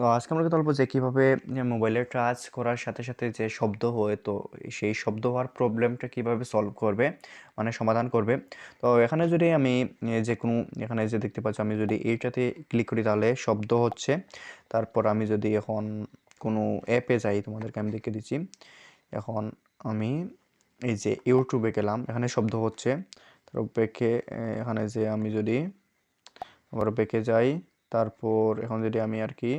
তো আজকে আমরা কথা বলব যে কীভাবে মোবাইলের টাচ করার সাথে সাথে যে শব্দ হয়, তো সেই শব্দ হওয়ার প্রবলেমটা কীভাবে সলভ করবে মানে সমাধান করবে। তো এখানে যদি আমি যে কোনো, এখানে যে দেখতে পাচ্ছি, আমি যদি এইটাতে ক্লিক করি, তাহলে শব্দ হচ্ছে। তারপর আমি যদি এখন কোনো অ্যাপে যাই, তোমাদেরকে আমি দেখে দিচ্ছি। এখন আমি এই যে ইউটিউবে গেলাম, এখানে শব্দ হচ্ছে। তারপর বেঁকে এখানে যে আমি যদি, আবার বেঁকে যাই, তারপর এখন যদি আমি আর কি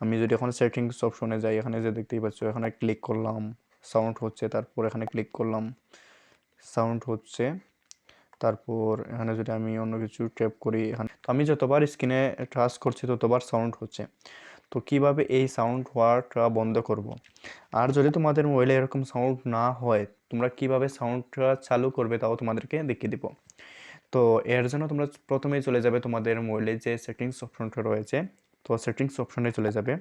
আমি যদি এখন সেটিংস অপশনে যাই, এখানে যে দেখতেই পাচ্ছ, এখানে ক্লিক করলাম সাউন্ড হচ্ছে, তারপর এখানে ক্লিক করলাম সাউন্ড হচ্ছে, তারপর এখানে যদি আমি অন্য কিছু ট্যাপ করি, এখানে আমি যতবার স্ক্রিনে টাচ করছি, ততবার সাউন্ড হচ্ছে তো কীভাবে এই সাউন্ড হওয়াটা বন্ধ করব। আর যদি তোমাদের মোবাইলে এরকম সাউন্ড না হয়, তোমরা কীভাবে সাউন্ডটা চালু করবে তাও তোমাদেরকে দেখিয়ে দিব তো এর জন্য তোমরা প্রথমেই চলে যাবে তোমাদের মোবাইলে যে সেটিংস অপশনটা রয়েছে তো সেটিংস অপশনে চলে যাবে।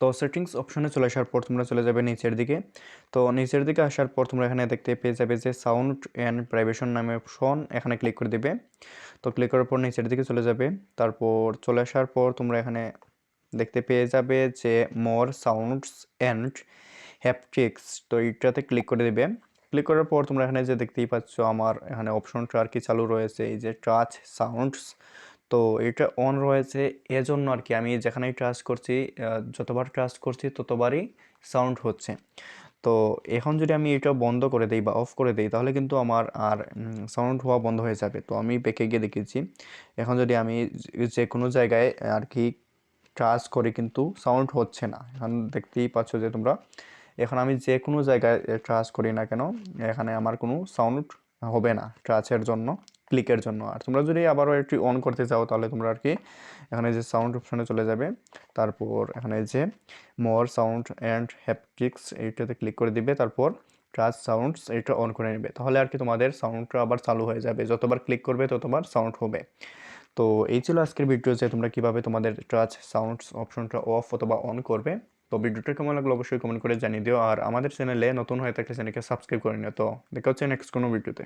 তো সেটিংস অপশনে চলে আসার পর তোমরা চলে যাবে নিচের দিকে। তো নিচের দিকে আসার পর তোমরা এখানে দেখতে পেয়ে যাবে যে সাউন্ড অ্যান্ড প্রাইভেশন নামে অপশন এখানে ক্লিক করে দিবে। তো ক্লিক করার পর নিচের দিকে চলে যাবে। তারপর চলে আসার পর তোমরা এখানে দেখতে পেয়ে যাবে যে মোর সাউন্ডস অ্যান্ড হ্যাপটিক্স তো এইটাতে ক্লিক করে দেবে। ক্লিক করার পর তোমরা এখানে যে দেখতেই পাচ্ছ, আমার এখানে অপশনটা আর কি চালু রয়েছে, এই যে টাচ সাউন্ডস তো এটা অন রয়েছে এজন্য আর কি আমি যেখানেই টাচ করছি যতবার টাচ করছি ততবারই সাউন্ড হচ্ছে। তো এখন যদি আমি এটা বন্ধ করে দিই বা অফ করে দিই, তাহলে কিন্তু আমার আর সাউন্ড হওয়া বন্ধ হয়ে যাবে। তো আমি বেঁকে গিয়ে দেখেছি, এখন যদি আমি যে- কোনো জায়গায় আর কি ট্রাস করি কিন্তু সাউন্ড হচ্ছে না। এখন দেখতেই পাচ্ছ যে তোমরা, এখন আমি যে কোনো জায়গায় ট্রাস করি না কেন, এখানে আমার কোনো সাউন্ড হবে না। টাচের জন্য ক্লিকের জন্য। আর তোমরা যদি আবারও একটু অন করতে চাও, তাহলে তোমরা আর কি এখানে যে সাউন্ড অপশানে চলে যাবে, তারপর এখানে যে মোর সাউন্ড অ্যান্ড হ্যাপটিক্স এইটাতে ক্লিক করে দিবে, তারপর টাচ সাউন্ডস এটা অন করে নেবে। তাহলে আর কি তোমাদের সাউন্ডটা আবার চালু হয়ে যাবে। যতবার ক্লিক করবে, ততবার সাউন্ড হবে। তো এই ছিল আজকের ভিডিও যে তোমরা কীভাবে তোমাদের টাচ সাউন্ডস অপশনটা অফ অথবা অন করবে। তো ভিডিওটা কেমন লাগল অবশ্যই কমেন্ট করে জানিয়ে দিও। আর আমাদের চ্যানেলে নতুন হয়ে থাকলে চ্যানেলকে সাবস্ক্রাইব করে নিও। তো দেখা হচ্ছে নেক্সট কোনো ভিডিওতে